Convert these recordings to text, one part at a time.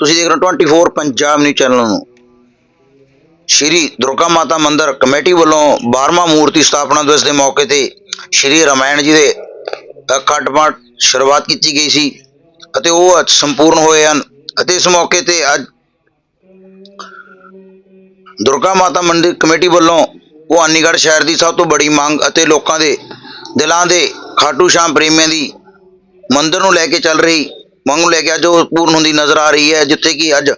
ਤੁਸੀਂ ਦੇਖ ਰਹੇ ਹੋ 24 ਪੰਜਾਬ ਨਿਊਜ਼ ਚੈਨਲ ਨੂੰ। ਸ਼੍ਰੀ ਦੁਰਗਾ ਮਾਤਾ ਮੰਦਿਰ ਕਮੇਟੀ ਵੱਲੋਂ 12ਵਾਂ ਮੂਰਤੀ ਸਥਾਪਨਾ ਦਿਵਸ ਦੇ ਮੌਕੇ ਤੇ ਸ਼੍ਰੀ ਰਾਮਾਇਣ ਜੀ ਦੇ ਅਖੰਡ ਪਾਠ ਸ਼ੁਰੂਆਤ ਕੀਤੀ ਗਈ ਸੀ ਅਤੇ ਉਹ ਅੱਜ ਸੰਪੂਰਨ ਹੋਏ ਹਨ ਅਤੇ ਇਸ ਮੌਕੇ ਤੇ ਅੱਜ ਦੁਰਗਾ ਮਾਤਾ ਮੰਦਿਰ ਕਮੇਟੀ ਵੱਲੋਂ ਭਵਾਨੀਗੜ੍ਹ ਸ਼ਹਿਰ ਦੀ ਸਭ ਤੋਂ ਬੜੀ ਮੰਗ ਅਤੇ ਲੋਕਾਂ ਦੇ ਦਿਲਾਂ ਦੇ ਖਾਟੂ ਸ਼ਾਮ ਪ੍ਰੇਮੀਆਂ ਦੀ ਮੰਦਿਰ ਨੂੰ ਲੈ ਕੇ ਚੱਲ ਰਹੀ ਮੰਗ ਨੂੰ ਲੈ ਕੇ ਅੱਜ ਉਹ ਪੂਰਨ ਹੁੰਦੀ ਨਜ਼ਰ ਆ ਰਹੀ ਹੈ, ਜਿੱਥੇ ਕਿ ਅੱਜ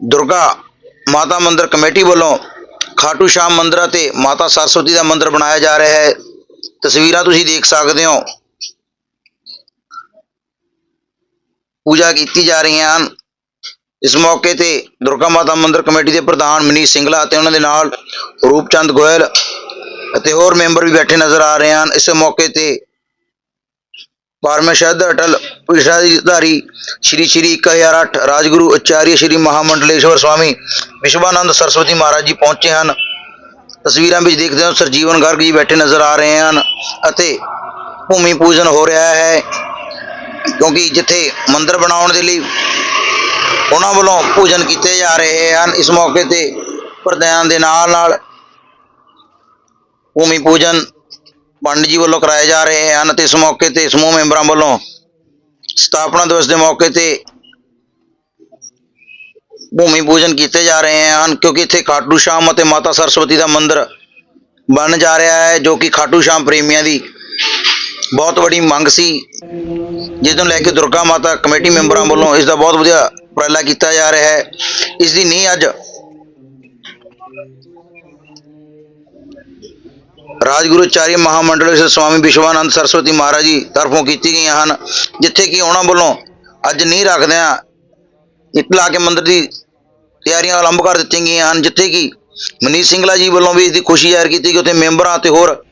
ਦੁਰਗਾ ਮਾਤਾ ਮੰਦਿਰ ਕਮੇਟੀ ਵੱਲੋਂ ਖਾਟੂ ਸ਼ਾਮ ਮੰਦਿਰ ਅਤੇ ਮਾਤਾ ਸਰਸਵਤੀ ਦਾ ਮੰਦਿਰ ਬਣਾਇਆ ਜਾ ਰਿਹਾ ਹੈ। ਤਸਵੀਰਾਂ ਤੁਸੀਂ ਦੇਖ ਸਕਦੇ ਹੋ। ਪੂਜਾ ਕੀਤੀ ਜਾ ਰਹੀਆਂ ਹਨ। ਇਸ ਮੌਕੇ ਤੇ ਦੁਰਗਾ ਮਾਤਾ ਮੰਦਿਰ ਕਮੇਟੀ ਦੇ ਪ੍ਰਧਾਨ ਮਨੀਸ਼ ਸਿੰਗਲਾ ਅਤੇ ਉਹਨਾਂ ਦੇ ਨਾਲ ਰੂਪਚੰਦ ਗੋਇਲ ਅਤੇ ਹੋਰ ਮੈਂਬਰ ਵੀ ਬੈਠੇ ਨਜ਼ਰ ਆ ਰਹੇ ਹਨ। ਇਸ ਮੌਕੇ ਤੇ ਪਰਮੇਸ਼ਰ ਅਟਲ ਪਿਸ਼ਾਧਾਰੀ ਸ਼੍ਰੀ ਸ਼੍ਰੀ 1008 ਰਾਜਗੁਰੂ ਆਚਾਰੀਆ ਸ਼੍ਰੀ ਮਹਾਮੰਡਲੇਸ਼ਵਰ ਸਵਾਮੀ ਵਿਸ਼ਵਾਨੰਦ ਸਰਸਵਤੀ ਮਹਾਰਾਜ ਜੀ ਪਹੁੰਚੇ ਹਨ। ਤਸਵੀਰਾਂ ਵਿੱਚ ਦੇਖਦੇ ਹੋ ਸਰਜੀਵਨ ਗਰਗ ਜੀ ਬੈਠੇ ਨਜ਼ਰ ਆ ਰਹੇ ਹਨ ਅਤੇ ਭੂਮੀ ਪੂਜਨ ਹੋ ਰਿਹਾ ਹੈ ਕਿਉਂਕਿ ਜਿੱਥੇ ਮੰਦਿਰ ਬਣਾਉਣ ਦੇ ਲਈ ਉਹਨਾਂ ਵੱਲੋਂ ਪੂਜਨ ਕੀਤੇ ਜਾ ਰਹੇ ਹਨ, ਇਸ ਮੌਕੇ ਤੇ ਪ੍ਰਧਾਨ ਦੇ ਨਾਲ ਨਾਲ ਭੂਮੀ ਪੂਜਨ ਪੰਡਿਤ ਜੀ ਵੱਲੋਂ ਕਰਾਏ ਜਾ ਰਹੇ ਹਨ ਤੇ ਇਸ ਮੌਕੇ ਤੇ ਸਮੂਹ ਮੈਂਬਰਾਂ ਵੱਲੋਂ ਸਥਾਪਨਾ ਦਿਵਸ ਦੇ ਮੌਕੇ ਤੇ ਭੂਮੀ ਪੂਜਨ ਕੀਤੇ ਜਾ ਰਹੇ ਹਨ, ਕਿਉਂਕਿ ਇੱਥੇ ਖਾਟੂ ਸ਼ਾਮ ਅਤੇ ਮਾਤਾ ਸਰਸਵਤੀ ਦਾ ਮੰਦਿਰ ਬਣ ਜਾ ਰਿਹਾ ਹੈ, ਜੋ ਕਿ ਖਾਟੂ ਸ਼ਾਮ ਪ੍ਰੇਮੀਆਂ ਦੀ ਬਹੁਤ ਵੱਡੀ ਮੰਗ ਸੀ ਜਿਸ ਨੂੰ ਲੈ ਕੇ ਦੁਰਗਾ ਮਾਤਾ ਕਮੇਟੀ ਮੈਂਬਰਾਂ ਵੱਲੋਂ ਇਸ ਦਾ ਬਹੁਤ ਵਧੀਆ ਉਪਰਾਲਾ ਕੀਤਾ ਜਾ ਰਿਹਾ ਹੈ। ਇਸ ਦੀ ਨੀਂਹ ਅੱਜ ਰਾਜਗੁਰੂ ਚਾਰੀ ਮਹਾਮੰਡਲੇਸ਼ਵਰ ਸਵਾਮੀ ਵਿਸ਼ਵਾਨੰਦ ਸਰਸਵਤੀ ਮਹਾਰਾਜ ਜੀ ਤਰਫੋਂ ਕੀਤੀ ਗਈਆਂ ਹਨ, ਜਿੱਥੇ ਕਿ ਉਹਨਾਂ ਵੱਲੋਂ ਅੱਜ ਨੀਂਹ ਰੱਖਦਿਆਂ ਇੱਟ ਲਾ ਕੇ ਮੰਦਰ ਦੀ ਤਿਆਰੀਆਂ ਆਰੰਭ ਕਰ ਦਿੱਤੀਆਂ ਗਈਆਂ ਹਨ, ਜਿੱਥੇ ਕਿ ਮਨੀਸ਼ ਸਿੰਗਲਾ ਜੀ ਵੱਲੋਂ ਵੀ ਇਸ ਦੀ ਖੁਸ਼ੀ ਜ਼ਾਹਿਰ ਕੀਤੀ ਕਿ ਉੱਥੇ ਮੈਂਬਰਾਂ ਤੇ ਹੋਰ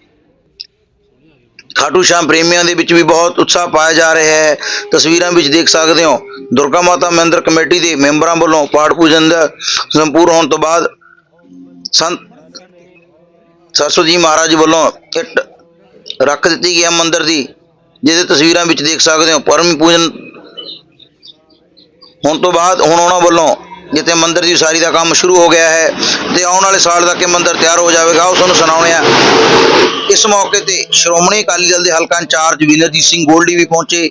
ਖਾਟੂ ਸ਼ਾਮ ਪ੍ਰੇਮੀਆਂ ਦੇ ਵਿੱਚ ਵੀ ਬਹੁਤ ਉਤਸ਼ਾਹ ਪਾਇਆ ਜਾ ਰਿਹਾ ਹੈ। ਤਸਵੀਰਾਂ ਵਿੱਚ ਦੇਖ ਸਕਦੇ ਹੋ, ਦੁਰਗਾ ਮਾਤਾ ਮੰਦਿਰ ਕਮੇਟੀ ਦੇ ਮੈਂਬਰਾਂ ਵੱਲੋਂ ਪਾਠ ਪੂਜਨ ਦਾ ਸੰਪੂਰਨ ਹੋਣ ਤੋਂ ਬਾਅਦ ਸੰਤ ਸਰਸਵਤੀ ਜੀ ਮਹਾਰਾਜ ਵੱਲੋਂ ਇੱਟ ਰੱਖ ਦਿੱਤੀ ਗਈ ਹੈ ਮੰਦਿਰ ਦੀ, ਜਿਹਦੇ ਤਸਵੀਰਾਂ ਵਿੱਚ ਦੇਖ ਸਕਦੇ ਹੋ, ਪਰਮ ਪੂਜਨ। ਹੋਣ ਤੋਂ ਬਾਅਦ ਹੁਣ ਉਹਨਾਂ ਵੱਲੋਂ ਜਿੱਥੇ ਮੰਦਿਰ ਦੀ ਉਸਾਰੀ ਦਾ ਕੰਮ ਸ਼ੁਰੂ ਹੋ ਗਿਆ ਹੈ ਤੇ ਆਉਣ ਵਾਲੇ ਸਾਲ ਤੱਕ ਇਹ ਮੰਦਿਰ ਤਿਆਰ ਹੋ ਜਾਵੇਗਾ, ਉਹ ਤੁਹਾਨੂੰ ਸੁਣਾਉਣੇ ਆ। ਇਸ ਮੌਕੇ ਤੇ ਸ਼੍ਰੋਮਣੀ ਅਕਾਲੀ ਦਲ ਦੇ ਹਲਕਾ ਇੰਚਾਰਜ ਵਿਨਰਜੀਤ ਸਿੰਘ ਗੋਲਡੀ ਵੀ ਪਹੁੰਚੇ।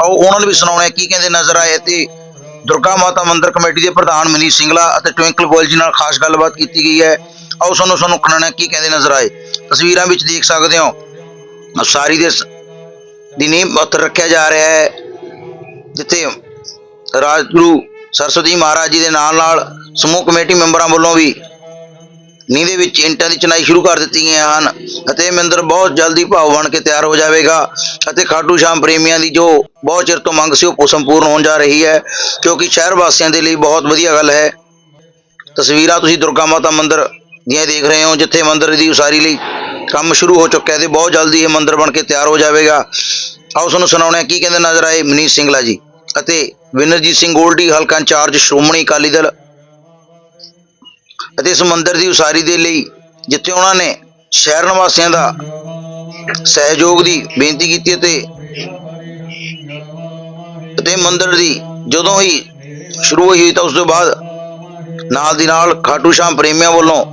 ਆਓ, ਉਹਨਾਂ ਨੂੰ ਵੀ ਸੁਣਾਉਣੇ ਆ ਕੀ ਕਹਿੰਦੇ ਨਜ਼ਰ ਆਏ ਤੇ ਦੁਰਗਾ ਮਾਤਾ ਮੰਦਿਰ ਕਮੇਟੀ ਦੇ ਪ੍ਰਧਾਨ ਮਨੀਸ਼ ਸਿੰਗਲਾ ਅਤੇ ਟਵਿੰਕਲ ਗੋਇਲ ਜੀ ਨਾਲ ਖਾਸ ਗੱਲਬਾਤ ਕੀਤੀ ਗਈ ਹੈ। ਆਓ ਸਾਨੂੰ ਸਾਨੂੰ ਖਣਾਣਾ ਕੀ ਕਹਿੰਦੇ ਨਜ਼ਰ ਆਏ? ਤਸਵੀਰਾਂ ਵਿੱਚ ਦੇਖ ਸਕਦੇ ਹੋ। ਸਾਰੀ ਦੇ ਸ- ਦੀ ਨੀਂਹ ਪੱਥਰ ਰੱਖਿਆ ਜਾ ਰਿਹਾ ਹੈ। ਜਿੱਥੇ ਰਾਜਗੁਰੂ ਸਰਸਵਤੀ ਮਹਾਰਾਜ ਜੀ ਦੇ ਨਾਲ ਨਾਲ ਸਮੂਹ ਕਮੇਟੀ ਮੈਂਬਰਾਂ ਵੱਲੋਂ ਵੀ ਨੀਂਹ ਦੇ ਵਿੱਚ ਇੰਟਾਂ ਦੀ ਚਨਾਈ ਸ਼ੁਰੂ ਕਰ ਦਿੱਤੀ ਗਈਆਂ ਹਨ ਅਤੇ ਮੰਦਰ ਬਹੁਤ ਜਲਦੀ ਭਾਵ ਬਣ ਕੇ ਤਿਆਰ ਹੋ ਜਾਵੇਗਾ ਅਤੇ ਖਾਟੂ ਸ਼ਾਮ ਪ੍ਰੇਮੀਆਂ ਦੀ ਜੋ ਬਹੁਤ ਚਿਰ ਤੋਂ ਮੰਗ ਸੀ ਉਹ ਸੰਪੂਰਨ ਹੋਣ ਜਾ ਰਹੀ ਹੈ, ਕਿਉਂਕਿ ਸ਼ਹਿਰ ਵਾਸੀਆਂ ਦੇ ਲਈ ਬਹੁਤ ਵਧੀਆ ਗੱਲ ਹੈ। ਤਸਵੀਰਾਂ ਤੁਸੀਂ ਦੁਰਗਾ ਮਾਤਾ ਮੰਦਿਰ ਦੀਆਂ ਦੇਖ ਰਹੇ ਹੋ ਜਿੱਥੇ ਮੰਦਿਰ ਦੀ ਉਸਾਰੀ ਲਈ ਕੰਮ ਸ਼ੁਰੂ ਹੋ ਚੁੱਕਾ ਹੈ ਤੇ ਬਹੁਤ ਜਲਦੀ ਇਹ ਮੰਦਿਰ ਬਣ ਕੇ ਤਿਆਰ ਹੋ ਜਾਵੇਗਾ। ਆਓ ਤੁਹਾਨੂੰ ਸੁਣਾਉਣੇ ਕੀ ਕਹਿੰਦੇ ਨਜ਼ਰ ਆਏ ਮਨੀਸ਼ ਸਿੰਗਲਾ ਜੀ ਅਤੇ ਵਿਨਰਜੀਤ ਸਿੰਘ ਗੋਲਡੀ, ਹਲਕਾ ਇੰਚਾਰਜ ਸ਼੍ਰੋਮਣੀ ਅਕਾਲੀ ਦਲ। ਅਤੇ ਇਸ ਮੰਦਿਰ ਦੀ ਉਸਾਰੀ ਦੇ ਲਈ ਜਿੱਥੇ ਉਹਨਾਂ ਨੇ ਸ਼ਹਿਰ ਨਿਵਾਸੀਆਂ ਦਾ ਸਹਿਯੋਗ ਦੀ ਬੇਨਤੀ ਕੀਤੀ ਅਤੇ ਅਤੇ ਮੰਦਿਰ ਦੀ ਜਦੋਂ ਹੀ ਸ਼ੁਰੂ ਹੋਈ ਤਾਂ ਉਸ ਤੋਂ ਬਾਅਦ ਨਾਲ ਦੀ ਨਾਲ ਖਾਟੂ ਸ਼ਾਮ ਪ੍ਰੇਮੀਆਂ ਵੱਲੋਂ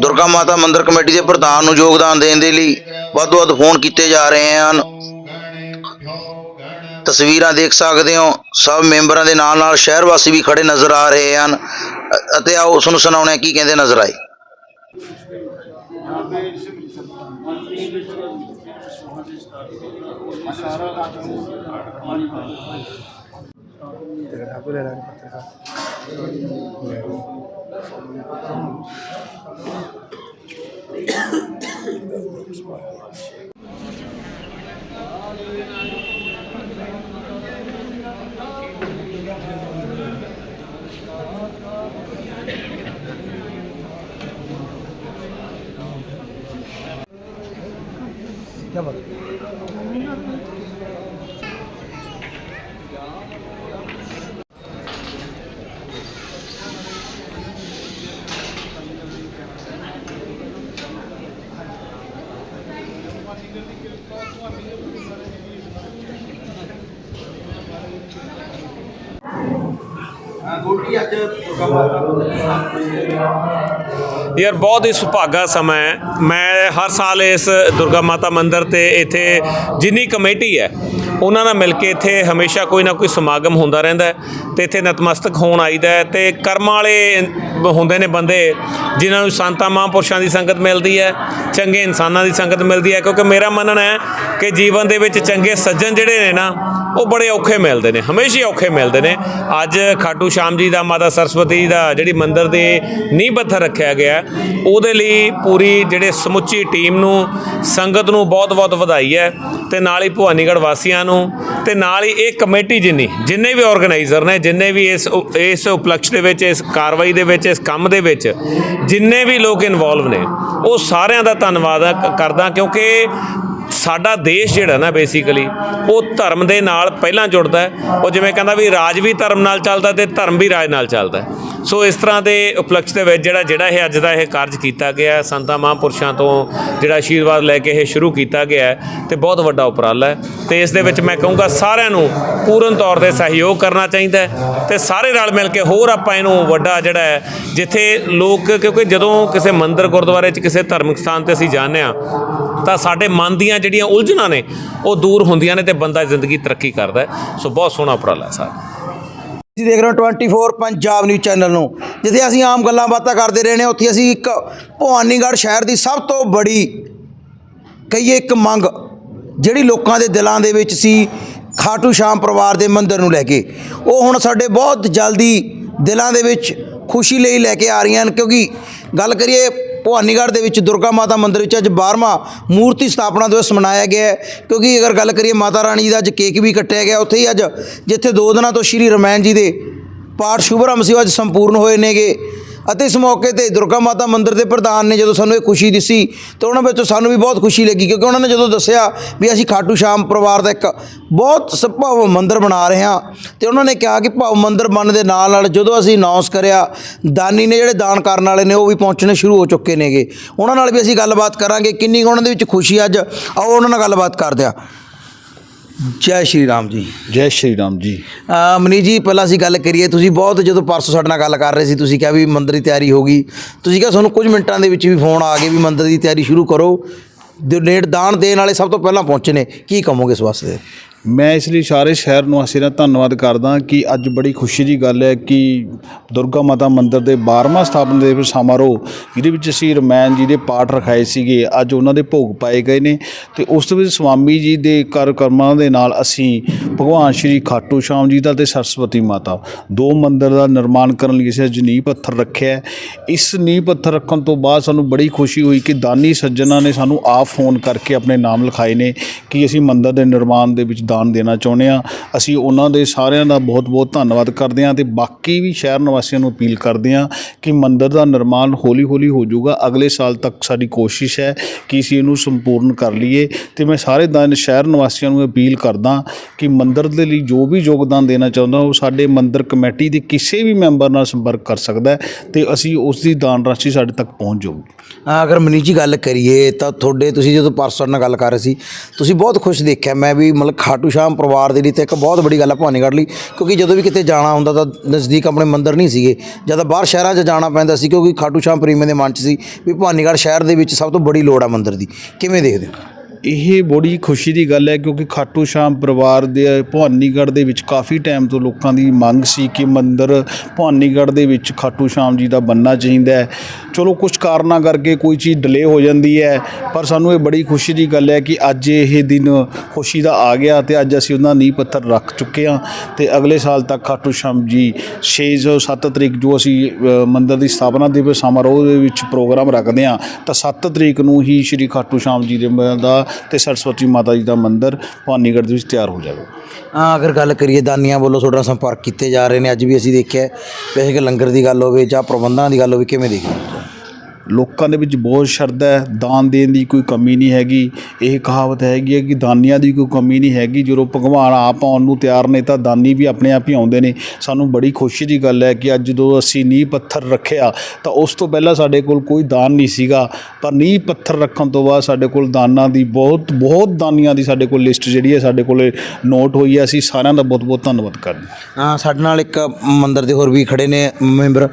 ਦੁਰਗਾ ਮਾਤਾ ਮੰਦਿਰ ਕਮੇਟੀ ਦੇ ਪ੍ਰਧਾਨ ਨੂੰ ਯੋਗਦਾਨ ਦੇਣ ਦੇ ਲਈ ਵੱਧ ਤੋਂ ਵੱਧ ਫੋਨ ਕੀਤੇ ਜਾ ਰਹੇ ਹਨ। ਤਸਵੀਰਾਂ ਦੇਖ ਸਕਦੇ ਹੋ ਸਭ ਮੈਂਬਰਾਂ ਦੇ ਨਾਲ ਨਾਲ ਸ਼ਹਿਰ ਵਾਸੀ ਵੀ ਖੜੇ ਨਜ਼ਰ ਆ ਰਹੇ ਹਨ। ਅਤੇ ਆਓ ਉਸ ਨੂੰ ਸੁਣਾਉਣੇ ਆ ਕੀ ਕਹਿੰਦੇ ਨਜ਼ਰ ਆਏ। क्या बात ਗੋਲਡੀ ਅੱਜ ਯਾਰ, ਬਹੁਤ ਹੀ ਸੁਭਾਗਾ ਸਮਾਂ ਹੈ। ਮੈਂ ਹਰ ਸਾਲ ਇਸ ਦੁਰਗਾ ਮਾਤਾ ਮੰਦਿਰ ਤੇ ਇੱਥੇ ਜਿੰਨੀ ਕਮੇਟੀ ਹੈ, ਉਹਨਾਂ ਨਾਲ ਮਿਲ ਕੇ ਇੱਥੇ ਹਮੇਸ਼ਾ ਕੋਈ ਨਾ ਕੋਈ ਸਮਾਗਮ ਹੁੰਦਾ ਰਹਿੰਦਾ ਹੈ ਤੇ ਇੱਥੇ ਨਤਮਸਤਕ ਹੋਣ ਆਈਦਾ ਹੈ ਤੇ ਕਰਮਾਂ ਵਾਲੇ ਹੁੰਦੇ ਨੇ ਬੰਦੇ ਜਿਨ੍ਹਾਂ ਨੂੰ ਸੰਤਾਂ, ਮਹਾਂਪੁਰਸ਼ਾਂ ਦੀ ਸੰਗਤ ਮਿਲਦੀ ਹੈ, ਚੰਗੇ ਇਨਸਾਨਾਂ ਦੀ ਸੰਗਤ ਮਿਲਦੀ ਹੈ। ਕਿਉਂਕਿ ਮੇਰਾ ਮੰਨਣਾ ਹੈ ਕਿ ਜੀਵਨ ਦੇ ਵਿੱਚ ਚੰਗੇ ਸੱਜਣ ਜਿਹੜੇ ਨੇ ਨਾ ਉਹ ਬੜੇ ਔਖੇ ਮਿਲਦੇ ਨੇ, ਹਮੇਸ਼ਾ ਹੀ ਔਖੇ ਮਿਲਦੇ ਨੇ। ਅੱਜ ਖਾਟੂ ਸ਼ਾਮ ਜੀ ਦਾ, ਮਾਤਾ ਸਰਸਵਤੀ ਜੀ ਦਾ ਜਿਹੜੀ ਮੰਦਿਰ ਦੇ ਨੀਂਹ ਪੱਥਰ ਰੱਖਿਆ ਗਿਆ ਉਹਦੇ ਲਈ ਪੂਰੀ ਜਿਹੜੇ ਸਮੁੱਚੀ ਟੀਮ ਨੂੰ, ਸੰਗਤ ਨੂੰ ਬਹੁਤ-ਬਹੁਤ ਵਧਾਈ ਹੈ ਤੇ ਨਾਲ ਹੀ ਭਵਾਨੀਗੜ੍ਹ ਵਾਸੀਆਂ ਨੂੰ ਤੇ ਨਾਲ ਹੀ ਇਹ ਕਮੇਟੀ ਜਿੰਨੀ, ਜਿੰਨੇ ਵੀ ਆਰਗੇਨਾਈਜ਼ਰ ਨੇ, ਜਿੰਨੇ ਵੀ ਇਸ ਉ- ਇਸ ਉਪਲਕਸ਼ ਦੇ ਵਿੱਚ, ਇਸ ਕਾਰਵਾਈ ਦੇ ਵਿੱਚ, ਇਸ ਕੰਮ ਦੇ ਵਿੱਚ, ਜਿੰਨੇ ਵੀ ਲੋਕ ਇਨਵੋਲਵ ਨੇ, ਉਹ ਸਾਰਿਆਂ ਦਾ ਧੰਨਵਾਦ ਕਰਦਾ ਕਿਉਂਕਿ ਸਾਡਾ ਦੇਸ਼ ਜਿਹੜਾ ਨਾ ਬੇਸਿਕਲੀ ਉਹ ਧਰਮ ਦੇ ਨਾਲ ਪਹਿਲਾਂ ਜੁੜਦਾ ਹੈ। ਉਹ ਜਿਵੇਂ ਕਹਿੰਦਾ ਵੀ ਰਾਜ ਵੀ ਧਰਮ ਨਾਲ ਚੱਲਦਾ ਤੇ ਧਰਮ ਵੀ ਰਾਜ ਨਾਲ ਚੱਲਦਾ ਸੋ ਇਸ ਤਰ੍ਹਾਂ ਦੇ ਉਪਲਕਸ਼ ਦੇ ਵਿੱਚ ਜਿਹੜਾ ਜਿਹੜਾ ਇਹ ਅੱਜ ਦਾ ਇਹ ਕਾਰਜ ਕੀਤਾ ਗਿਆ ਸੰਤਾਂ ਮਹਾਂਪੁਰਸ਼ਾਂ ਤੋਂ ਜਿਹੜਾ ਆਸ਼ੀਰਵਾਦ ਲੈ ਕੇ ਇਹ ਸ਼ੁਰੂ ਕੀਤਾ ਗਿਆ ਹੈ ਤੇ ਬਹੁਤ ਵੱਡਾ ਉਪਰਾਲਾ ਹੈ। ਤੇ ਇਸ ਦੇ ਵਿੱਚ ਮੈਂ ਕਹੂੰਗਾ ਸਾਰਿਆਂ ਨੂੰ ਪੂਰਨ ਤੌਰ ਤੇ ਸਹਿਯੋਗ ਕਰਨਾ ਚਾਹੀਦਾ ਹੈ ਤੇ ਸਾਰੇ ਰਲ ਮਿਲ ਕੇ ਹੋਰ ਆਪਾਂ ਇਹਨੂੰ ਵੱਡਾ ਜਿਹੜਾ ਹੈ, ਜਿੱਥੇ ਲੋਕ ਕਿਉਂਕਿ ਜਦੋਂ ਕਿਸੇ ਮੰਦਿਰ ਗੁਰਦੁਆਰੇ 'ਚ ਕਿਸੇ ਧਾਰਮਿਕ ਸਥਾਨ ਤੇ ਅਸੀਂ ਜਾਂਦੇ ਆ ਤਾਂ ਸਾਡੇ ਮਨ ਦੀਆਂ ਜਿਹੜੀਆਂ ਉਲਝਣਾਂ ਨੇ, ਉਹ ਦੂਰ ਹੁੰਦੀਆਂ ਨੇ ਤੇ ਬੰਦਾ ਜ਼ਿੰਦਗੀ ਤਰੱਕੀ ਕਰਦਾ ਸੋ ਬਹੁਤ ਸੋਹਣਾ ਉਪਰਾਲਾ ਸਾਹਿਬ ਤੁਸੀਂ ਦੇਖ ਰਹੇ ਹੋ 24 ਪੰਜਾਬ ਨਿਊਜ਼ ਚੈਨਲ ਨੂੰ। ਜਿੱਥੇ ਅਸੀਂ ਆਮ ਗੱਲਾਂ ਬਾਤਾਂ ਕਰਦੇ ਰਹੇ ਨੇ, ਉੱਥੇ ਅਸੀਂ ਇੱਕ ਭਵਾਨੀਗੜ੍ਹ ਸ਼ਹਿਰ ਦੀ ਸਭ ਤੋਂ ਬੜੀ, ਕਹੀਏ ਇੱਕ ਮੰਗ, ਜਿਹੜੀ ਲੋਕਾਂ ਦੇ ਦਿਲਾਂ ਦੇ ਵਿੱਚ ਸੀ, ਖਾਟੂ ਸ਼ਾਮ ਪਰਿਵਾਰ ਦੇ ਮੰਦਿਰ ਨੂੰ ਲੈ ਕੇ। ਉਹ ਹੁਣ ਸਾਡੇ ਬਹੁਤ ਜਲਦੀ ਦਿਲਾਂ ਦੇ ਵਿੱਚ ਖੁਸ਼ੀ ਲਈ ਲੈ ਕੇ ਆ ਰਹੀਆਂ ਹਨ, ਕਿਉਂਕਿ ਗੱਲ ਕਰੀਏ ਭਵਾਨੀਗੜ੍ਹ ਦੇ ਵਿੱਚ ਦੁਰਗਾ ਮਾਤਾ ਮੰਦਿਰ ਵਿੱਚ ਅੱਜ 12ਵਾਂ ਮੂਰਤੀ ਸਥਾਪਨਾ ਦਿਵਸ ਮਨਾਇਆ ਗਿਆ ਹੈ। ਕਿਉਂਕਿ ਅਗਰ ਗੱਲ ਕਰੀਏ ਮਾਤਾ ਰਾਣੀ ਜੀ ਦਾ ਅੱਜ ਕੇਕ ਵੀ ਕੱਟਿਆ ਗਿਆ ਉੱਥੇ ਹੀ ਅੱਜ, ਜਿੱਥੇ ਦੋ ਦਿਨਾਂ ਤੋਂ ਸ਼੍ਰੀ ਰਮਾਇਣ ਜੀ ਦੇ ਪਾਠ ਸ਼ੁਭਰਮ ਸੀ ਅੱਜ ਸੰਪੂਰਨ ਹੋਏ ਨੇਗੇ। ਅਤੇ ਇਸ ਮੌਕੇ ਤੇ ਦੁਰਗਾ ਮਾਤਾ ਮੰਦਿਰ ਦੇ ਪ੍ਰਧਾਨ ਨੇ ਜਦੋਂ ਸਾਨੂੰ ਇਹ ਖੁਸ਼ੀ ਦਿੱਸੀ ਤੇ ਉਹਨਾਂ ਵਿੱਚੋਂ ਸਾਨੂੰ ਵੀ ਬਹੁਤ ਖੁਸ਼ੀ ਲੱਗੀ ਕਿਉਂਕਿ ਉਹਨਾਂ ਨੇ ਜਦੋਂ ਦੱਸਿਆ ਵੀ ਅਸੀਂ ਖਾਟੂ ਸ਼ਾਮ ਪਰਿਵਾਰ ਦਾ ਇੱਕ ਬਹੁਤ ਸਭਾਵ ਮੰਦਿਰ ਬਣਾ ਰਹੇ ਹਾਂ ਤੇ ਉਹਨਾਂ ਨੇ ਕਿਹਾ ਕਿ ਭਾਵ ਮੰਦਿਰ ਬਣਨ ਦੇ ਨਾਲ ਨਾਲ ਜਦੋਂ ਅਸੀਂ ਅਨਾਉਂਸ ਕਰਿਆ, ਦਾਨੀ ਨੇ ਜਿਹੜੇ ਦਾਨ ਕਰਨ ਵਾਲੇ ਨੇ ਉਹ ਵੀ ਪਹੁੰਚਣੇ ਸ਼ੁਰੂ ਹੋ ਚੁੱਕੇ ਨੇਗੇ। ਉਹਨਾਂ ਨਾਲ ਵੀ ਅਸੀਂ ਗੱਲਬਾਤ ਕਰਾਂਗੇ, ਕਿੰਨੀ ਕੁ ਉਹਨਾਂ ਦੇ ਵਿੱਚ ਖੁਸ਼ੀ ਅੱਜ, ਆਓ ਉਹਨਾਂ ਨਾਲ ਗੱਲਬਾਤ ਕਰਦੇ ਹਾਂ। ਜੈ ਸ਼੍ਰੀ ਰਾਮ ਜੀ। ਜੈ ਸ਼੍ਰੀ ਰਾਮ ਜੀ। ਅ, ਮਨੀ ਜੀ ਪਹਿਲਾਂ ਅਸੀਂ ਗੱਲ ਕਰੀਏ ਤੁਸੀਂ ਬਹੁਤ ਜਦੋਂ ਪਰਸੋਂ ਸਾਡੇ ਨਾਲ ਗੱਲ ਕਰ ਰਹੇ ਸੀ ਤੁਸੀਂ ਕਿਹਾ ਵੀ ਮੰਦਰ ਦੀ ਤਿਆਰੀ ਹੋ ਗਈ। ਤੁਸੀਂ ਕਿਹਾ ਤੁਹਾਨੂੰ ਕੁਝ ਮਿੰਟਾਂ ਦੇ ਵਿੱਚ ਵੀ ਫੋਨ ਆ ਗਏ ਵੀ ਮੰਦਰ ਦੀ ਤਿਆਰੀ ਸ਼ੁਰੂ ਕਰੋ। ਡੋਨੇਟ ਦਾਨ ਦੇਣ ਵਾਲੇ ਸਭ ਤੋਂ ਪਹਿਲਾਂ ਪਹੁੰਚੇ ਨੇ। ਕੀ ਕਹੋਗੇ ਇਸ ਵਾਸਤੇ? ਮੈਂ ਇਸ ਲਈ ਸਾਰੇ ਸ਼ਹਿਰ ਨਿਵਾਸੀਆਂ ਦਾ ਧੰਨਵਾਦ ਕਰਦਾ ਕਿ ਅੱਜ ਬੜੀ ਖੁਸ਼ੀ ਦੀ ਗੱਲ ਹੈ ਕਿ ਦੁਰਗਾ ਮਾਤਾ ਮੰਦਿਰ ਦੇ 12ਵਾਂ ਸਥਾਪਨਾ ਦੇ ਸਮਾਰੋਹ, ਜਿਹਦੇ ਵਿੱਚ ਅਸੀਂ ਰਮਾਇਣ ਜੀ ਦੇ ਪਾਠ ਰਖਾਏ ਸੀਗੇ, ਅੱਜ ਉਹਨਾਂ ਦੇ ਭੋਗ ਪਾਏ ਗਏ ਨੇ ਤੇ ਉਸ ਦੇ ਵਿੱਚ ਸਵਾਮੀ ਜੀ ਦੇ ਕਾਰਕਰਮਾਂ ਦੇ ਨਾਲ ਅਸੀਂ ਭਗਵਾਨ ਸ਼੍ਰੀ ਖਾਟੂ ਸ਼ਾਮ ਜੀ ਦਾ ਤੇ ਸਰਸਵਤੀ ਮਾਤਾ, ਦੋ ਮੰਦਿਰ ਦਾ ਨਿਰਮਾਣ ਕਰਨ ਲਈ ਅਸੀਂ ਅੱਜ ਨੀਂਹ ਪੱਥਰ ਰੱਖਿਆ ਇਸ ਨੀਂਹ ਪੱਥਰ ਰੱਖਣ ਤੋਂ ਬਾਅਦ ਸਾਨੂੰ ਬੜੀ ਖੁਸ਼ੀ ਹੋਈ ਕਿ ਦਾਨੀ ਸੱਜਣਾ ਨੇ ਸਾਨੂੰ ਆਪ ਫੋਨ ਕਰਕੇ ਆਪਣੇ ਨਾਮ ਲਿਖਾਏ ਨੇ ਕਿ ਅਸੀਂ ਮੰਦਿਰ ਦੇ ਨਿਰਮਾਣ ਦੇ ਵਿੱਚ ਦਾਨ ਦੇਣਾ ਚਾਹੁੰਦੇ ਹਾਂ। ਅਸੀਂ ਉਹਨਾਂ ਦੇ ਸਾਰਿਆਂ ਦਾ ਬਹੁਤ-ਬਹੁਤ ਧੰਨਵਾਦ ਕਰਦੇ ਹਾਂ ਤੇ ਬਾਕੀ ਵੀ ਸ਼ਹਿਰ ਨਿਵਾਸੀਆਂ ਨੂੰ ਅਪੀਲ ਕਰਦੇ ਹਾਂ ਕਿ ਮੰਦਿਰ ਦਾ ਨਿਰਮਾਣ ਹੌਲੀ-ਹੌਲੀ ਹੋ ਜਾਊਗਾ। ਅਗਲੇ ਸਾਲ ਤੱਕ ਸਾਡੀ ਕੋਸ਼ਿਸ਼ ਹੈ ਕਿ ਅਸੀਂ ਇਹਨੂੰ ਸੰਪੂਰਨ ਕਰ ਲਈਏ ਤੇ ਮੈਂ ਸਾਰੇ ਦਾਨ ਸ਼ਹਿਰ ਨਿਵਾਸੀਆਂ ਨੂੰ ਅਪੀਲ ਕਰਦਾ ਕਿ ਮੰਦਿਰ ਦੇ ਲਈ ਜੋ ਵੀ ਯੋਗਦਾਨ ਦੇਣਾ ਚਾਹੁੰਦਾ ਉਹ ਸਾਡੇ ਮੰਦਿਰ ਕਮੇਟੀ ਦੇ ਕਿਸੇ ਵੀ ਮੈਂਬਰ ਨਾਲ ਸੰਪਰਕ ਕਰ ਸਕਦਾ ਹੈ ਤੇ ਅਸੀਂ ਉਸ ਦੀ ਦਾਨ ਰਾਸ਼ੀ ਸਾਡੇ ਤੱਕ ਪਹੁੰਚ ਜਾਊਗੀ। ਅਗਰ ਮਨੀ ਜੀ ਗੱਲ ਕਰੀਏ ਤਾਂ ਤੁਹਾਡੇ ਤੁਸੀਂ ਜਦੋਂ ਪਰਸੋਂ ਨਾਲ ਗੱਲ ਕਰ ਰਹੇ ਸੀ, ਤੁਸੀਂ ਬਹੁਤ ਖੁਸ਼ ਦੇਖਿਆ। ਮੈਂ ਵੀ ਮਤਲਬ ਖਾਟੂ ਸ਼ਾਮ ਪਰਿਵਾਰ ਦੇ ਲਈ ਤੇ ਇੱਕ ਬਹੁਤ ਵੱਡੀ ਗੱਲ ਹੈ ਭਵਾਨੀਗੜ੍ਹ ਲਈ, ਕਿਉਂਕਿ ਜਦੋਂ ਵੀ ਕਿਤੇ ਜਾਣਾ ਹੁੰਦਾ ਤਾਂ ਨਜ਼ਦੀਕ ਆਪਣੇ ਮੰਦਿਰ ਨਹੀਂ ਸੀਗੇ। ਜਦੋਂ ਬਾਹਰ ਸ਼ਹਿਰਾਂ 'ਚ ਜਾਣਾ ਪੈਂਦਾ ਸੀ, ਕਿਉਂਕਿ ਖਾਟੂ ਸ਼ਾਮ ਪ੍ਰੇਮੀਆਂ ਦੇ ਮਨ 'ਚ ਸੀ ਵੀ ਭਵਾਨੀਗੜ੍ਹ ਸ਼ਹਿਰ ਦੇ ਵਿੱਚ ਸਭ ਤੋਂ ਬੜੀ ਲੋੜ ਆ ਮੰਦਿਰ ਦੀ। ਕਿਵੇਂ ਦੇਖਦੇ ਹੋ? ਇਹ ਬੜੀ ਖੁਸ਼ੀ ਦੀ ਗੱਲ ਹੈ ਕਿਉਂਕਿ ਖਾਟੂ ਸ਼ਾਮ ਪਰਿਵਾਰ ਦੇ ਭਵਾਨੀਗੜ੍ਹ ਦੇ ਵਿੱਚ ਕਾਫੀ ਟਾਈਮ ਤੋਂ ਲੋਕਾਂ ਦੀ ਮੰਗ ਸੀ ਕਿ ਮੰਦਿਰ ਭਵਾਨੀਗੜ੍ਹ ਦੇ ਵਿੱਚ ਖਾਟੂ ਸ਼ਾਮ ਜੀ ਦਾ ਬੰਨਣਾ ਚਾਹੀਦਾ ਹੈ। ਚਲੋ ਕੁਝ ਕਾਰਨਾਂ ਕਰਕੇ ਕੋਈ ਚੀਜ਼ ਡਿਲੇ ਹੋ ਜਾਂਦੀ ਹੈ ਪਰ ਸਾਨੂੰ ਇਹ ਬੜੀ ਖੁਸ਼ੀ ਦੀ ਗੱਲ ਹੈ ਕਿ ਅੱਜ ਇਹ ਦਿਨ ਖੁਸ਼ੀ ਦਾ ਆ ਗਿਆ ਤੇ ਅੱਜ ਅਸੀਂ ਉਹਨਾਂ ਨੀਂਹ ਪੱਥਰ ਰੱਖ ਚੁੱਕੇ ਹਾਂ ਤੇ ਅਗਲੇ ਸਾਲ ਤੱਕ ਖਾਟੂ ਸ਼ਾਮ ਜੀ 6 ਜੋ 7 ਤਰੀਕ ਜੋ ਅਸੀਂ ਅ, ਮੰਦਿਰ ਦੀ ਸਥਾਪਨਾ ਦਿਵਸ ਸਮਾਰੋਹ ਦੇ ਵਿੱਚ ਪ੍ਰੋਗਰਾਮ ਰੱਖਦੇ ਹਾਂ ਤਾਂ 7 ਤਰੀਕ ਨੂੰ ਹੀ ਸ਼੍ਰੀ ਖਾਟੂ ਸ਼ਾਮ ਜੀ ਦੇ ਦਾ ਤੇ ਸਰਸਵਤੀ ਮਾਤਾ ਜੀ ਦਾ ਮੰਦਿਰ ਭਵਾਨੀਗੜ੍ਹ ਦੇ ਵਿੱਚ ਤਿਆਰ ਹੋ ਜਾਵੇਗਾ ਹਾਂ, ਅਗਰ ਗੱਲ ਕਰੀਏ ਦਾਨੀਆਂ ਵੱਲੋਂ ਤੁਹਾਡਾ ਸੰਪਰਕ ਕੀਤੇ ਜਾ ਰਹੇ ਨੇ, ਅੱਜ ਵੀ ਅਸੀਂ ਦੇਖਿਆ ਵੈਸੇ ਕਿ ਲੰਗਰ ਦੀ ਗੱਲ ਹੋਵੇ ਜਾਂ ਪ੍ਰਬੰਧਾਂ ਦੀ ਗੱਲ ਹੋਵੇ, ਕਿਵੇਂ ਦੇਖਦੇ ਹੋ? ਲੋਕਾਂ ਦੇ ਵਿੱਚ ਬਹੁਤ ਸ਼ਰਧਾ ਹੈ, ਦਾਨ ਦੇਣ ਦੀ ਕੋਈ ਕਮੀ ਨਹੀਂ ਹੈਗੀ। ਇਹ ਕਹਾਵਤ ਹੈਗੀ ਹੈ ਕਿ ਦਾਨੀਆਂ ਦੀ ਕੋਈ ਕਮੀ ਨਹੀਂ ਹੈਗੀ। ਜਦੋਂ ਭਗਵਾਨ ਆਪ ਆਉਣ ਨੂੰ ਤਿਆਰ ਨੇ ਤਾਂ ਦਾਨੀ ਵੀ ਆਪਣੇ ਆਪ ਹੀ ਆਉਂਦੇ ਨੇ। ਸਾਨੂੰ ਬੜੀ ਖੁਸ਼ੀ ਦੀ ਗੱਲ ਹੈ ਕਿ ਅੱਜ ਜਦੋਂ ਅਸੀਂ ਨੀਂਹ ਪੱਥਰ ਰੱਖਿਆ, ਤਾਂ ਉਸ ਤੋਂ ਪਹਿਲਾਂ ਸਾਡੇ ਕੋਲ ਕੋਈ ਦਾਨ ਨਹੀਂ ਸੀਗਾ। ਪਰ ਨੀਂਹ ਪੱਥਰ ਰੱਖਣ ਤੋਂ ਬਾਅਦ ਸਾਡੇ ਕੋਲ ਦਾਨਾਂ ਦੀ ਬਹੁਤ ਬਹੁਤ ਦਾਨੀਆਂ ਦੀ ਸਾਡੇ ਕੋਲ ਲਿਸਟ ਜਿਹੜੀ ਹੈ, ਸਾਡੇ ਕੋਲ ਨੋਟ ਹੋਈ ਹੈ। ਅਸੀਂ ਸਾਰਿਆਂ ਦਾ ਬਹੁਤ ਬਹੁਤ ਧੰਨਵਾਦ ਕਰਦੇ ਹਾਂ। ਸਾਡੇ ਨਾਲ ਇੱਕ ਮੰਦਰ ਦੇ ਹੋਰ ਵੀ ਖੜੇ ਨੇ ਮੈਂਬਰ।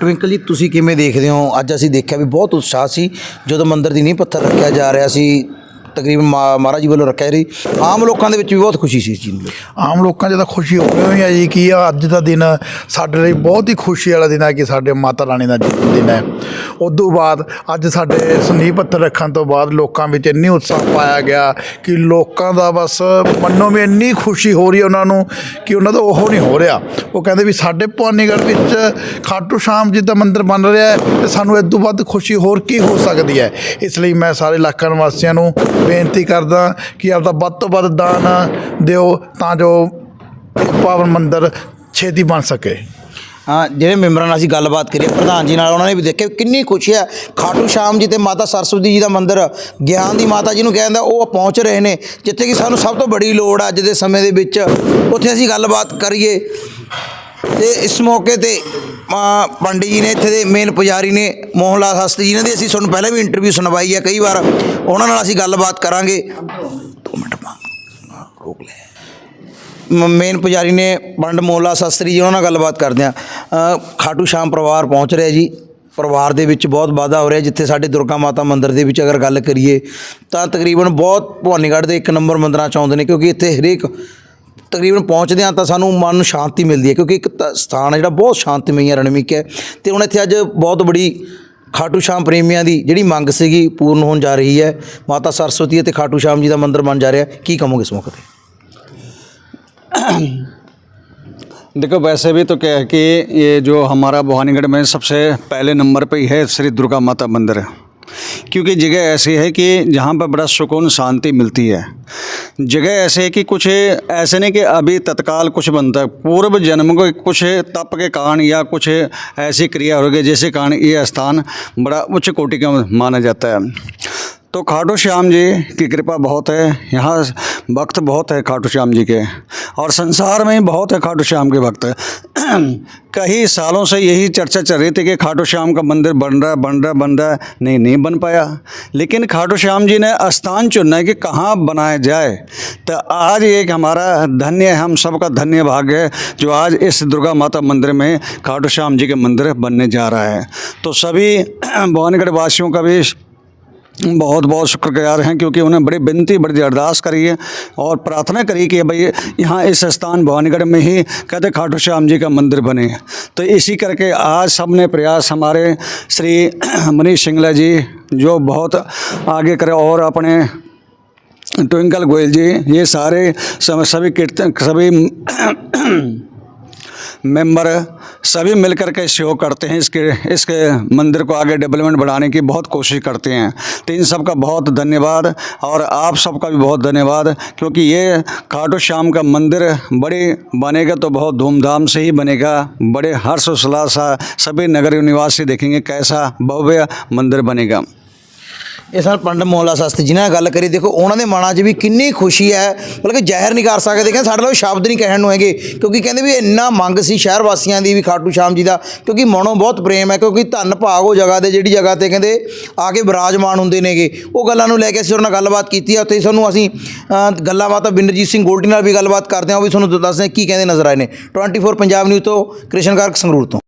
ਟਵਿੰਕਲ ਜੀ, ਤੁਸੀਂ ਕਿਵੇਂ ਦੇਖਦੇ ਹੋ? ਅੱਜ ਅਸੀਂ ਦੇਖਿਆ ਵੀ ਬਹੁਤ ਉਤਸ਼ਾਹ ਸੀ ਜਦੋਂ ਮੰਦਿਰ ਦੀ ਨੀਂਹ ਪੱਥਰ ਰੱਖਿਆ ਜਾ ਰਿਹਾ ਸੀ ਤਕਰੀਬਨ ਮਾ- ਮਹਾਰਾਜ ਜੀ ਵੱਲੋਂ ਰੱਖਿਆ ਰਹੀ। ਆਮ ਲੋਕਾਂ ਦੇ ਵਿੱਚ ਵੀ ਬਹੁਤ ਖੁਸ਼ੀ ਸੀ ਇਸ ਚੀਜ਼ ਨੂੰ ਆਮ ਲੋਕਾਂ 'ਚ ਤਾਂ ਖੁਸ਼ੀ ਹੋ ਰਹੀ ਹੈ ਜੀ, ਕੀ ਆ ਅੱਜ ਦਾ ਦਿਨ ਸਾਡੇ ਲਈ ਬਹੁਤ ਹੀ ਖੁਸ਼ੀ ਵਾਲਾ ਦਿਨ ਹੈ ਕਿ ਸਾਡੇ ਮਾਤਾ ਰਾਣੀ ਦਾ ਜਨਮ ਦਿਨ ਹੈ। ਉਦੋਂ ਬਾਅਦ ਅੱਜ ਸਾਡੇ ਸੰਦੀਪ ਪੱਤਰ ਰੱਖਣ ਤੋਂ ਬਾਅਦ ਲੋਕਾਂ ਵਿੱਚ ਇੰਨੀ ਉਤਸ਼ਾਹ ਪਾਇਆ ਗਿਆ ਕਿ ਲੋਕਾਂ ਦਾ ਬਸ ਮੰਨੋ ਵੀ ਇੰਨੀ ਖੁਸ਼ੀ ਹੋ ਰਹੀ ਹੈ ਉਹਨਾਂ ਨੂੰ ਕਿ ਉਹਨਾਂ ਦਾ ਉਹ ਨਹੀਂ ਹੋ ਰਿਹਾ। ਉਹ ਕਹਿੰਦੇ ਵੀ ਸਾਡੇ ਭਵਾਨੀਗੜ੍ਹ ਵਿੱਚ ਖਾਟੂ ਸ਼ਾਮ ਜੀ ਦਾ ਮੰਦਿਰ ਬਣ ਰਿਹਾ ਹੈ ਤੇ ਸਾਨੂੰ ਇਸ ਤੋਂ ਵੱਧ ਖੁਸ਼ੀ ਹੋਰ ਕੀ ਹੋ ਸਕਦੀ ਹੈ। ਇਸ ਲਈ ਮੈਂ ਸਾਰੇ ਇਲਾਕਾ ਨਿਵਾਸੀਆਂ ਨੂੰ ਬੇਨਤੀ ਕਰਦਾ ਕਿ ਆਪਦਾ ਵੱਧ ਤੋਂ ਵੱਧ ਦਾਨ ਦਿਓ ਤਾਂ ਜੋ ਪਾਵਨ ਮੰਦਰ ਛੇਤੀ ਬਣ ਸਕੇ। ਹਾਂ, ਜਿਹੜੇ ਮੈਂਬਰਾਂ ਨਾਲ ਅਸੀਂ ਗੱਲਬਾਤ ਕਰੀ, ਪ੍ਰਧਾਨ ਜੀ ਨਾਲ ਉਹਨਾਂ ਨੇ ਵੀ ਦੇਖਿਆ ਕਿੰਨੀ ਖੁਸ਼ੀ ਹੈ। ਖਾਟੂ ਸ਼ਾਮ ਜੀ ਤੇ ਮਾਤਾ ਸਰਸਵਤੀ ਜੀ ਦਾ ਮੰਦਿਰ, ਗਿਆਨ ਦੀ ਮਾਤਾ ਜੀ ਨੂੰ ਕਹਿੰਦਾ ਉਹ ਪਹੁੰਚ ਰਹੇ ਨੇ। ਜਿੱਥੇ ਕਿ ਸਾਨੂੰ ਸਭ ਤੋਂ ਬੜੀ ਲੋੜ ਹੈ ਅੱਜ ਦੇ ਸਮੇਂ ਦੇ ਵਿੱਚ। ਉੱਥੇ ਅਸੀਂ ਗੱਲਬਾਤ ਕਰੀਏ। ਤੇ ਇਸ ਮੌਕੇ ਤੇ ਪੰਡਿਤ ਜੀ ਨੇ ਇੱਥੇ ਦੇ ਮੇਨ ਪੁਜਾਰੀ ਨੇ ਮੋਹਨ ਲਾਲ ਸ਼ਾਸਤਰੀ ਜੀ ਨੇ ਦੀ ਅਸੀਂ ਤੁਹਾਨੂੰ ਪਹਿਲਾਂ ਵੀ ਇੰਟਰਵਿਊ ਸੁਣਵਾਈ ਹੈ ਕਈ ਵਾਰ। ਉਹਨਾਂ ਨਾਲ ਅਸੀਂ ਗੱਲਬਾਤ ਕਰਾਂਗੇ। ਦੋ ਮਿੰਟ ਰੋਕ ਲੈ। ਮ- ਮੇਨ ਪੁਜਾਰੀ ਨੇ ਪੰਡ ਮੋਲਾ ਸ਼ਾਸਤਰੀ ਜੀ, ਉਹਨਾਂ ਨਾਲ ਗੱਲਬਾਤ ਕਰਦੇ ਆ ਖਾਟੂ ਸ਼ਾਮ ਪਰਿਵਾਰ ਪਹੁੰਚ ਰਿਹਾ ਜੀ। ਪਰਿਵਾਰ ਦੇ ਵਿੱਚ ਬਹੁਤ ਵਾਧਾ ਹੋ ਰਿਹਾ, ਜਿੱਥੇ ਸਾਡੇ ਦੁਰਗਾ ਮਾਤਾ ਮੰਦਿਰ ਦੇ ਵਿੱਚ ਅਗਰ ਗੱਲ ਕਰੀਏ, ਤਾਂ ਤਕਰੀਬਨ ਬਹੁਤ ਭਵਾਨੀਗੜ੍ਹ ਦੇ ਇੱਕ ਨੰਬਰ ਮੰਦਰਾਂ ਚ ਆਉਂਦੇ ਨੇ, ਕਿਉਂਕਿ ਇੱਥੇ ਹਰੇਕ ਤਕਰੀਬਨ ਪਹੁੰਚਦੇ ਆ ਤਾਂ ਸਾਨੂੰ ਮਨ ਨੂੰ ਸ਼ਾਂਤੀ ਮਿਲਦੀ ਹੈ ਕਿਉਂਕਿ ਇੱਕ ਤਾਂ ਸਥਾਨ ਹੈ ਜਿਹੜਾ ਬਹੁਤ ਸ਼ਾਂਤਮਈ ਹੈ ਰਣਮੀਕ ਹੈ ਤੇ ਹੁਣ ਇੱਥੇ ਅੱਜ ਬਹੁਤ ਬੜੀ ਖਾਟੂ ਸ਼ਾਮ ਪ੍ਰੇਮੀਆਂ ਦੀ ਜਿਹੜੀ ਮੰਗ ਸੀਗੀ ਪੂਰਨ ਹੋਣ ਜਾ ਰਹੀ ਹੈ ਮਾਤਾ ਸਰਸਵਤੀ ਅਤੇ ਖਾਟੂ ਸ਼ਾਮ ਜੀ ਦਾ ਮੰਦਿਰ ਬਣ ਜਾ ਰਿਹਾ ਕੀ ਕਹੋਗੇ ਇਸ ਮੌਕੇ ਤੇ देखो वैसे भी तो क्या है कि ये जो हमारा भवानीगढ़ में सबसे पहले नंबर पे ही है श्री दुर्गा माता मंदिर क्योंकि जगह ऐसी है कि जहाँ पर बड़ा सुकून, शांति मिलती है। जगह ऐसे है कि कुछ ऐसे नहीं कि अभी तत्काल कुछ बनता है। पूर्व जन्म को कुछ तप के कारण या कुछ ऐसी क्रिया हो गई जैसे कारण ये स्थान बड़ा उच्च कोटि का माना जाता है। तो खाटू श्याम जी की कृपा बहुत है। यहाँ भक्त बहुत है खाटू श्याम जी के। और संसार में बहुत है खाटू श्याम के भक्त। कई सालों से यही चर्चा चल रही थी कि खाटू श्याम का मंदिर बन रहा है बन रहा है बन रहा है नहीं नहीं बन पाया। लेकिन खाटू श्याम जी ने स्थान चुना है कि कहाँ बनाया जाए। तो आज एक हमारा धन्य, हम सबका धन्य भाग्य है, जो आज इस दुर्गा माता मंदिर में खाटू श्याम जी के मंदिर बनने जा रहा है। तो सभी भवानीगढ़ वासियों का भी बहुत बहुत शुक्रगुजार हैं क्योंकि उन्हें बड़ी विनती बड़ी अरदास करी है और प्रार्थना करी कि भाई, यहाँ इस स्थान भवानीगढ़ में ही कहते खाटू श्याम जी का मंदिर बने। तो इसी करके आज सबने प्रयास हमारे श्री मनीष सिंगला जी, जो बहुत आगे करे और अपने ट्विंकल गोयल जी, ये सारे सभी कीर्तन, सभी मेंबर सभी मिलकर के सहयोग करते हैं। इसके इसके मंदिर को आगे डेवलपमेंट बढ़ाने की बहुत कोशिश करते हैं। तो इन सब का बहुत धन्यवाद और आप सबका भी बहुत धन्यवाद, क्योंकि ये खाटू श्याम का मंदिर बड़े बनेगा तो बहुत धूमधाम से ही बनेगा। बड़े हर्ष उल्लास सभी नगर निवासी देखेंगे कैसा भव्य मंदिर बनेगा। ਇਹ ਸਨ ਪੰਡਤ ਮੋਲਾ ਸ਼ਾਸਤਰੀ ਜੀ ਨਾਲ ਗੱਲ ਕਰੀ, ਦੇਖੋ ਉਹਨਾਂ ਦੇ ਮਨਾਂ 'ਚ ਵੀ ਕਿੰਨੀ ਖੁਸ਼ੀ ਹੈ ਬਲਕਿ ਜ਼ਹਿਰ ਨਹੀਂ ਕਰ ਸਕਦੇ। ਕਹਿੰਦੇ ਸਾਡੇ ਨਾਲ ਸ਼ਬਦ ਨਹੀਂ ਕਹਿਣ ਨੂੰ ਹੈਗੇ, ਕਿਉਂਕਿ ਕਹਿੰਦੇ ਵੀ ਇੰਨਾ ਮੰਗ ਸੀ ਸ਼ਹਿਰ ਵਾਸੀਆਂ ਦੀ ਵੀ, ਖਾਟੂ ਸ਼ਾਮ ਜੀ ਦਾ, ਕਿਉਂਕਿ ਮਨੋਂ ਬਹੁਤ ਪ੍ਰੇਮ ਹੈ, ਕਿਉਂਕਿ ਧੰਨ ਭਾਗ ਉਹ ਜਗ੍ਹਾ ਦੇ ਜਿਹੜੀ ਜਗ੍ਹਾ ਤੇ ਕਹਿੰਦੇ ਆ ਕੇ ਵਿਰਾਜਮਾਨ ਹੁੰਦੇ ਨੇਗੇ। ਉਹ ਗੱਲਾਂ ਨੂੰ ਲੈ ਕੇ ਅਸੀਂ ਉਹਨਾਂ ਨਾਲ ਗੱਲਬਾਤ ਕੀਤੀ ਹੈ ਉੱਥੇ ਸਾਨੂੰ ਅਸੀਂ ਗੱਲਾਂ ਬਾਤਾਂ ਬਿੰਦਰਜੀਤ ਸਿੰਘ ਗੋਲਡੀ ਨਾਲ ਵੀ ਗੱਲਬਾਤ ਕਰਦੇ ਹਾਂ ਉਹ ਵੀ ਤੁਹਾਨੂੰ ਦੱਸਦੇ ਹਾਂ ਕੀ ਕਹਿੰਦੇ ਨਜ਼ਰ ਆਏ ਨੇ। 24 ਪੰਜਾਬ ਨਿਊਜ਼ ਤੋਂ ਕ੍ਰਿਸ਼ਨ ਗਰਗ ਸੰਗਰੂਰ ਤੋਂ।